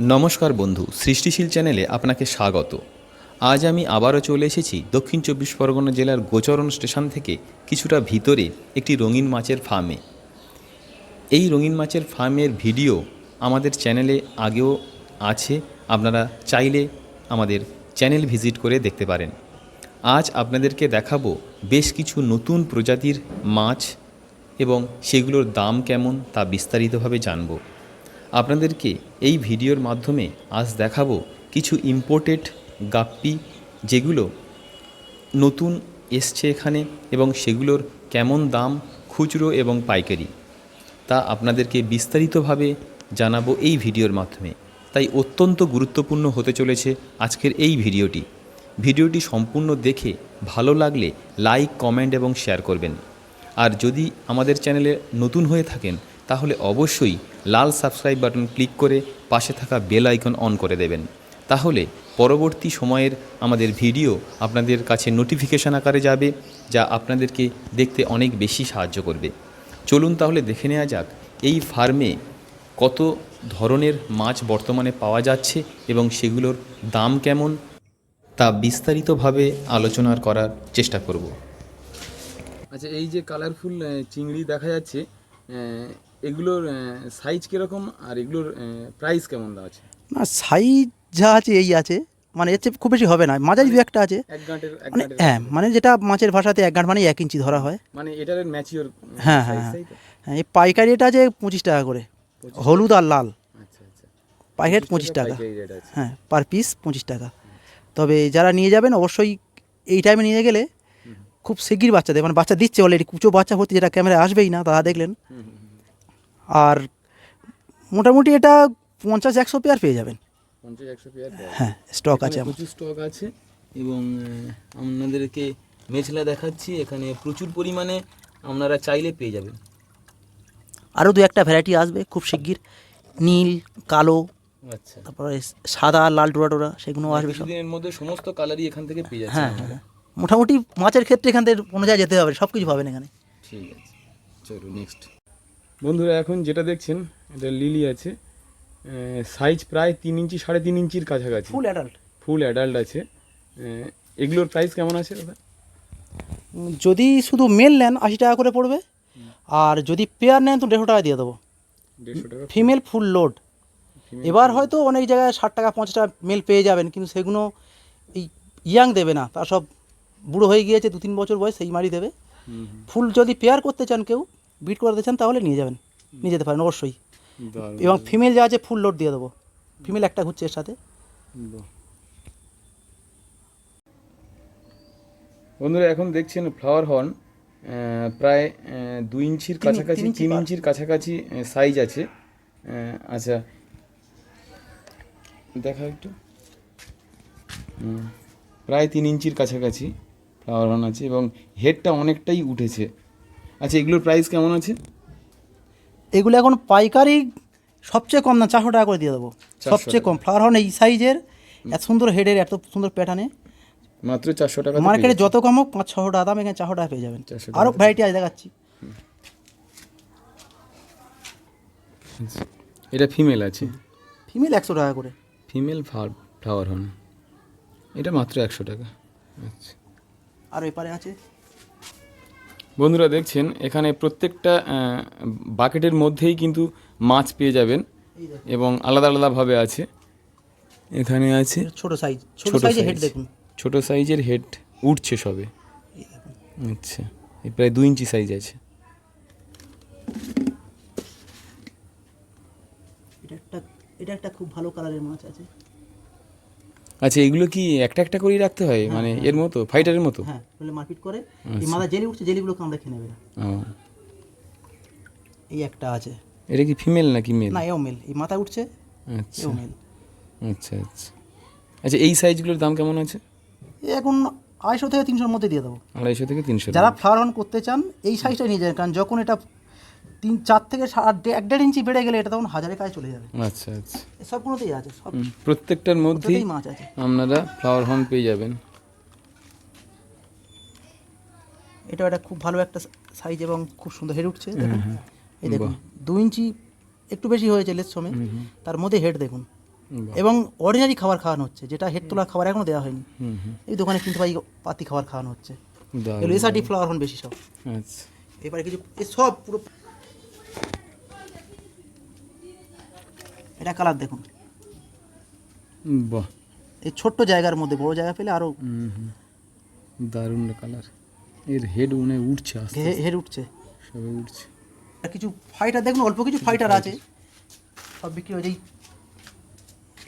নমস্কার বন্ধু, সৃষ্টিশীল চ্যানেলে আপনাকে স্বাগত। আজ আমি আবারও চলে এসেছি দক্ষিণ চব্বিশ পরগনা জেলার গোচরণ স্টেশন থেকে কিছুটা ভিতরে একটি রঙিন মাছের ফার্মে। এই রঙিন মাছের ফার্মের ভিডিও আমাদের চ্যানেলে আগেও আছে, আপনারা চাইলে আমাদের চ্যানেল ভিজিট করে দেখতে পারেন। আজ আপনাদেরকে দেখাবো বেশ কিছু নতুন প্রজাতির মাছ এবং সেগুলোর দাম কেমন তা বিস্তারিতভাবে জানব। আপনাদেরকে এই ভিডিওর মাধ্যমে আজ দেখাবো কিছু ইম্পোর্টেড গাপ্পি যেগুলো নতুন এসছে এখানে এবং সেগুলোর কেমন দাম খুচরো এবং পাইকারি তা আপনাদেরকে বিস্তারিতভাবে জানাব এই ভিডিওর মাধ্যমে। তাই অত্যন্ত গুরুত্বপূর্ণ হতে চলেছে আজকের এই ভিডিওটি। ভিডিওটি সম্পূর্ণ দেখে ভালো লাগলে লাইক, কমেন্ট এবং শেয়ার করবেন। আর যদি আমাদের চ্যানেলে নতুন হয়ে থাকেন, তাহলে অবশ্যই লাল সাবস্ক্রাইব বাটন ক্লিক করে পাশে থাকা বেল আইকন অন করে দেবেন। তাহলে পরবর্তী সময়ের আমাদের ভিডিও আপনাদের কাছে নোটিফিকেশান আকারে যাবে, যা আপনাদেরকে দেখতে অনেক বেশি সাহায্য করবে। চলুন তাহলে দেখে নেওয়া যাক, এই ফার্মে কত ধরনের মাছ বর্তমানে পাওয়া যাচ্ছে এবং সেগুলোর দাম কেমন, তা বিস্তারিতভাবে আলোচনার করার চেষ্টা করব। আচ্ছা এই যে কালারফুল চিংড়ি দেখা যাচ্ছে এগুলোর সাইজ কীরকম আর এগুলোর প্রাইস কেমন দেওয়া আছে না সাইজ যা আছে এই আছে। মানে এর চেয়ে খুব বেশি হবে না। মাঝারি দু একটা আছে। মানে হ্যাঁ মানে যেটা মাছের ভাষাতে এক গাঁট মানে এক ইঞ্চি ধরা হয়। মানে এটার ম্যাচিওর হ্যাঁ হ্যাঁ হ্যাঁ। হ্যাঁ এই পাইকারি এটা আছে পঁচিশ টাকা করে। হলুদ আর লাল। আচ্ছা আচ্ছা। পাইকারি পঁচিশ টাকা হ্যাঁ পার পিস পঁচিশ টাকা। তবে যারা নিয়ে যাবেন অবশ্যই এই টাইমে নিয়ে গেলে খুব শিগগির বাচ্চা দেয় মানে বাচ্চা দিচ্ছে অলরেডি কুচো বাচ্চা ভর্তি যেটা ক্যামেরায় আসবেই না তারা দেখলেন। আর মোটামুটি এটা পঞ্চাশ একশো পেয়ার পেয়ে যাবেন। পঞ্চাশ একশো পেয়ার হ্যাঁ স্টক আছে প্রচুর স্টক আছে এবং আপনাদেরকে মেছলা দেখাচ্ছি এখানে প্রচুর পরিমাণে আপনারা চাইলে পেয়ে যাবেন। আরও দু একটা ভ্যারাইটি আসবে খুব শিগগির। নীল কালো আচ্ছা। তারপরে সাদা লাল ডোরা ডোরা সেগুলো আসবে সব। কিছুদিনের মধ্যে সমস্ত কালারই এখান থেকে পেয়ে যাচ্ছে হ্যাঁ হ্যাঁ মোটামুটি মাছের ক্ষেত্রে এখান থেকে কোনো জায়গায় যেতে হবে সব কিছু পাবেন এখানে। ঠিক আছে। চলো নেক্সট বন্ধুরা এখন যেটা দেখছেন এটা লিলি আছে সাইজ প্রায় তিন ইঞ্চি সাড়ে তিন ইঞ্চির কাছাকাছি। ফুল অ্যাডাল্ট ফুল অ্যাডাল্ট আছে। এগুলোর প্রাইস কেমন আছে দাদা? যদি শুধু মেল নেন আশি টাকা করে পড়বে। আর যদি পেয়ার নেন তো দেড়শো টাকা দিয়ে দেবো। ফিমেল ফুল লোড এবার হয়তো অনেক জায়গায় ষাট টাকা পঞ্চাশ টাকা মেল পেয়ে যাবেন কিন্তু সেগুলো এই ইয়াং দেবে না। তার সব বুড়ো হয়ে গিয়েছে দু তিন বছর বয়স সেই মারি দেবে। ফুল যদি পেয়ার করতে চান কেউ বিট করতে চান তাহলে নিয়ে যাবেন। নিয়ে যেতে পারেন অবশ্যই। এবং ফিমেল যা আছে ফুল লোড দিয়ে দেবো। ফিমেল একটা ঘুরছে এর সাথে। বন্ধুরা এখন দেখছেন ফ্লাওয়ার হর্ন প্রায় দুই ইঞ্চির কাছাকাছি তিন। ইঞ্চির কাছাকাছি সাইজ আছে। আচ্ছা। দেখা একটু। প্রায় তিন ইঞ্চির কাছাকাছি ফ্লাওয়ার হর্ন আছে এবং হেডটা অনেকটাই উঠেছে। আচ্ছা এগুলোর প্রাইস কেমন আছে? এগুলো এখন পাইকারি সবচেয়ে কম না চারশো টাকা করে দিয়ে দেবো। সবচেয়ে কম। ফ্লাওয়ার হর্ন এই সাইজের এত সুন্দর হেডের এত সুন্দর প্যাটার্নে মাত্র চারশো টাকা মার্কেটে যত কম হোক পাঁচ ছশো টাকা দাম এখানে চারশো টাকা পেয়ে যাবেন। আরও ভ্যারাইটি আছে দেখাচ্ছি। এটা ফিমেল আছে? ফিমেল একশো টাকা করে। ফিমেল ফ্লাওয়ার হর্ন এটা মাত্র একশো টাকা। আচ্ছা। আর এপারে আছে? বন্ধুরা দেখছেন এখানে প্রত্যেকটা বাকেটের মধ্যেই কিন্তু মাছ পেয়ে যাবেন এবং আলাদা আলাদাভাবে আছে। এখানে আছে ছোট সাইজ ছোট সাইজের হেড দেখুন। ছোট সাইজের হেড উঠছে সবে। আচ্ছা এই প্রায় দু ইঞ্চি সাইজ আছে। এটা একটা এটা একটা খুব ভালো কালারের মাছ আছে। আচ্ছা এগুলো কি একটা একটা করেই রাখতে হয়? মানে এর মতো? ফাইটারের মতো? হ্যাঁ বলে মারপিট করে। এই আচ্ছা। মাথা জেলি উঠছে জেলিগুলোকে আমরা খেয়ে নেবে এই একটা আছে। এটা কি ফিমেল নাকি মেল না এও মেল এই মাথা উঠছে আচ্ছা। মেল আচ্ছা আচ্ছা। আচ্ছা এই সাইজগুলোর দাম কেমন আছে? এখন আড়াইশো থেকে তিনশোর মধ্যে দিয়ে দেবো। আড়াইশো থেকে তিনশো যারা ফ্লাওয়ার অন করতে চান এই সাইজটা নিয়ে যাবেন কারণ যখন এটা তিন চার থেকে এক দেড় ইঞ্চি বেড়ে গেলে এটা তখন হাজারের কাছে চলে যাবে। আচ্ছা আচ্ছা। সবগুলোতেই আছে সব প্রত্যেকটার মধ্যেই মাছ আছে। আপনারা ফ্লাওয়ার হর্ন পেয়ে যাবেন। এটা একটা খুব ভালো একটা সাইজ এবং খুব সুন্দর হেড উঠছে এই দেখুন দু ইঞ্চি একটু বেশি হয়েছে লেস সময় তার মধ্যে হেড দেখুন। এবং অর্ডিনারি খাবার খাওয়ানো হচ্ছে যেটা হেড তোলার খাবার এখনও দেওয়া হয়নি। হুম হুম। এই দোকানে কিনতে পাই পাতি খাবার খাওয়ানো হচ্ছে। এসআরডি ফ্লাওয়ার হন বেশি সব। আচ্ছা। এবারে কিছু সব পুরো এটা কালার দেখুন। বাহ। এই ছোট্ট জায়গার মধ্যে বড় জায়গা পেলে আরও হুম হুম। দারুণ কালার। এর হেড মনে উঠছে হেড উঠছে সবে উঠছে আর কিছু ফাইটার দেখুন অল্প কিছু ফাইটার আছে। সব বিক্রি হয়ে যায়।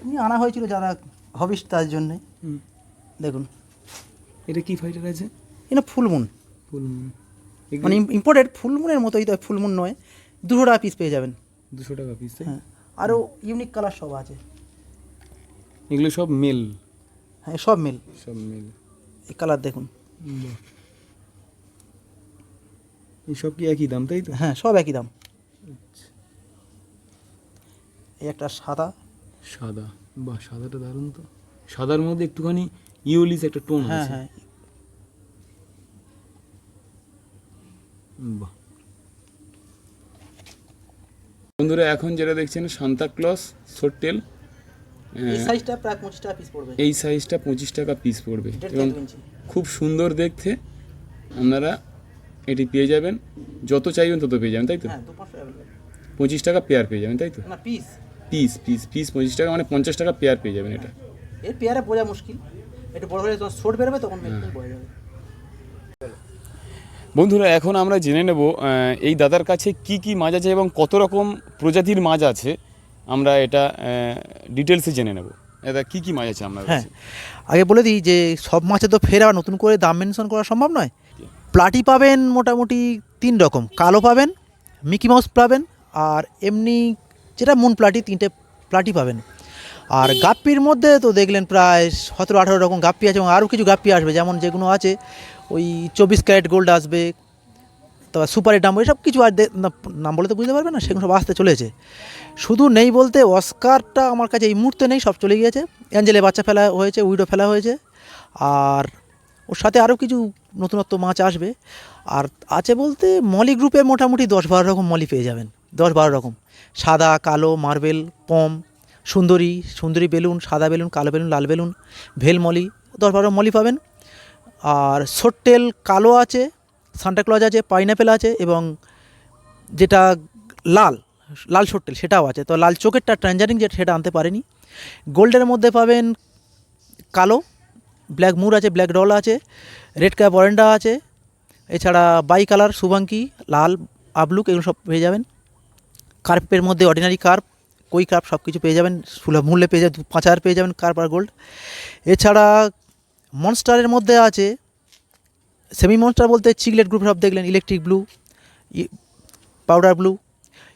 এমনি আনা হয়েছিল যারা হবিস তার জন্যে। দেখুন। এটা কি ফাইটার আছে? এটা ফুলমুন ফুল মানে ইম্পোর্টেড ফুলমুনের মতোই তো ফুলমুন নয়। দুশো টাকা পিস পেয়ে যাবেন। দুশো টাকা পিস হ্যাঁ। আরও ইউনিক কালার সব আছে। এগুলো সব মেল। হ্যাঁ সব মিল। সব মেল। এই কালার দেখুন। এই সব কি একই দাম তাই তো? হ্যাঁ সব একই দাম। এই একটা সাদা। সাদা। বাহ সাদাটা দারুণ তো। সাদার মধ্যে একটুখানি ইউলিস একটা টোন হ্যাঁ হ্যাঁ। বাহ। বন্ধুরা এখন যেটা দেখছেন সান্তা ক্লস সোটেল এই সাইজটা প্রায় পঁচিশ টাকা পিস পড়বে। এই সাইজটা পঁচিশ টাকা পিস পড়বে। এবং খুব সুন্দর দেখতে। আপনারা এটি পেয়ে যাবেন। যত চাইবেন তত পেয়ে যাবেন তাই তো? হ্যাঁ পাঁচশো টাকা পেয়ার পেয়ে যাবেন তাই তো? পিস পিস পিস পিস পঁচিশ টাকা মানে পঞ্চাশ টাকা পেয়ার পেয়ে যাবেন এটা। এর পেয়ারে বোঝা মুশকিল। একটু বড় হলে যখন শর্ট বেরোবে তখন বোঝা যাবে। বন্ধুরা এখন আমরা জেনে নেব এই দাদার কাছে কি কি মাছ আছে এবং কত রকম প্রজাতির মাছ আছে। আমরা এটা ডিটেলসে জেনে নেব। এটা কি কি মাছ আছে আমরা হ্যাঁ। আগে বলে দিই যে সব মাছে তো ফের আবার নতুন করে দাম মেনশন করা সম্ভব নয়। প্লাটি পাবেন মোটামুটি তিন রকম। কালো পাবেন মিকি মাউস পাবেন আর এমনি যেটা মুন প্লাটি তিনটে প্লাটি পাবেন। আর গাপ্পির মধ্যে তো দেখলেন প্রায় সতেরো আঠারো রকম গাপ্পি আছে এবং আরও কিছু গাপ্পি আসবে যেমন যেগুলো আছে ওই চব্বিশ ক্যারেট গোল্ড আসবে তারপর সুপার ডাম্বো এসব কিছু আর নাম বলে তো বুঝতে পারবে না, সেগুলো সব আসতে চলেছে। শুধু নেই বলতে, অস্কারটা আমার কাছে এই মুহূর্তে নেই, সব চলে গিয়েছে। অ্যাঞ্জেলে বাচ্চা ফেলা হয়েছে, উইডো ফেলা হয়েছে। আর ওর সাথে আরও কিছু নতুনত্ব মাছ আসবে। আর আছে বলতে, মলি গ্রুপে মোটামুটি দশ বারো রকম মলি পেয়ে যাবেন, দশ বারো রকম। সাদা, কালো, মার্বেল, পম, সুন্দরী সুন্দরী বেলুন, সাদা বেলুন, কালো বেলুন, লাল বেলুন, ভেল মলি, দশ বারো মলি পাবেন। আর সোট্টেল কালো আছে, সান্টাক্লজ আছে, পাইনাপেল আছে এবং যেটা লাল লাল সোট্টেল সেটাও আছে। তো লাল চোখেরটা ট্রানজারিং যেটা সেটা আনতে পারেনি। গোল্ডের মধ্যে পাবেন কালো, ব্ল্যাক মুর আছে, ব্ল্যাক ডল আছে, রেড ক্যাপ অরেন্ডা আছে, এছাড়া বাই কালার, শুভাঙ্কি, লাল, আবলুক এগুলো সব পেয়ে যাবেন। কার্পের মধ্যে অর্ডিনারি কার্প, কই কার্প সব কিছু পেয়ে যাবেন, সুলভ মূল্যে পেয়ে যাবেন, পাঁচ হাজার পেয়ে যাবেন কার্প আর গোল্ড। এছাড়া মনস্টারের মধ্যে আছে সেমি মনস্টার বলতে চিকলেট গ্রুপ সব দেখলেন electric blue powder blue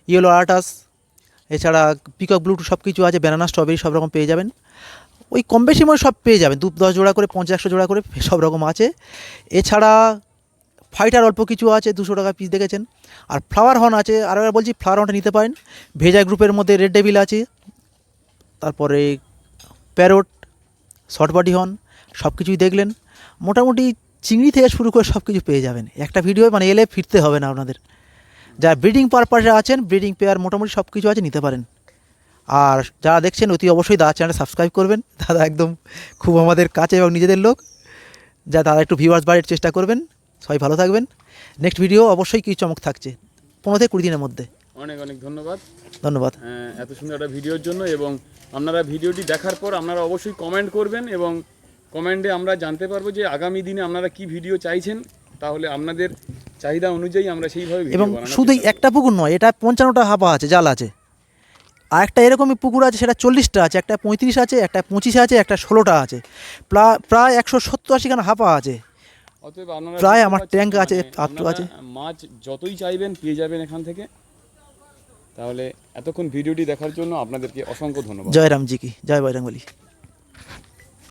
yellow আর্টাস এছাড়া পিকক ব্লু সব কিছু আছে ব্যানানা স্ট্রবেরি সব রকম পেয়ে যাবেন। ওই কম বেশি মনে সব পেয়ে যাবেন, দু দশ জোড়া করে, পঞ্চাশ, একশো জোড়া করে সব রকম আছে। এছাড়া ফাইটার অল্প কিছু আছে, দুশো টাকা পিস দেখেছেন। আর ফ্লাওয়ার হর্ন আছে আর বলছি ফ্লাওয়ার হর্নটা নিতে পারেন। ভেজা গ্রুপের মধ্যে রেড ডেভিল আছে, তারপরে প্যারোট শর্ট বডি হর্ন সব কিছুই দেখলেন। মোটামুটি চিংড়ি থেকে শুরু করে সব কিছু পেয়ে যাবেন। একটা ভিডিও মানে এলে ফিরতে হবে না আপনাদের। যারা ব্রিডিং পারপাসে আছেন ব্রিডিং পেয়ার মোটামুটি সব কিছু আছে নিতে পারেন। আর যারা দেখছেন অতি অবশ্যই দাদা চ্যানেলটা সাবস্ক্রাইব করবেন। দাদা একদম খুব আমাদের কাছে এবং নিজেদের লোক। যা দাদা একটু ভিউয়ার্স বাড়ির চেষ্টা করবেন। সবাই ভালো থাকবেন। নেক্সট ভিডিও অবশ্যই কিছু চমক থাকছে? পনেরো থেকে কুড়ি দিনের মধ্যে। অনেক অনেক ধন্যবাদ। ধন্যবাদ। আহ, এত সুন্দর একটা ভিডিওর জন্য এবং আপনারা ভিডিওটি দেখার পর আপনারা অবশ্যই কমেন্ট করবেন এবং কমেন্টে আমরা জানতে পারব যে আগামী দিনে আপনারা কি ভিডিও চাইছেন তাহলে আপনাদের চাহিদা অনুযায়ী আমরা সেইভাবে এবং শুধু একটা পুকুর নয় এটা পঞ্চান্নটা হাপা আছে জাল আছে। আর একটা এরকমই পুকুর আছে সেটা চল্লিশটা আছে একটা পঁয়ত্রিশ আছে একটা পঁচিশ আছে একটা ষোলোটা আছে। প্রায় একশো সত্তর আশিখানা হাপা আছে। অতএব আপনারা প্রায় আমার ট্যাঙ্ক আছে, মানে আপনারা আছে। মাছ যতই চাইবেন পেয়ে যাবেন এখান থেকে। তাহলে এতক্ষণ ভিডিওটি দেখার জন্য আপনাদেরকে অসংখ্য ধন্যবাদ। জয় রামজি কি জয় বজরংবলী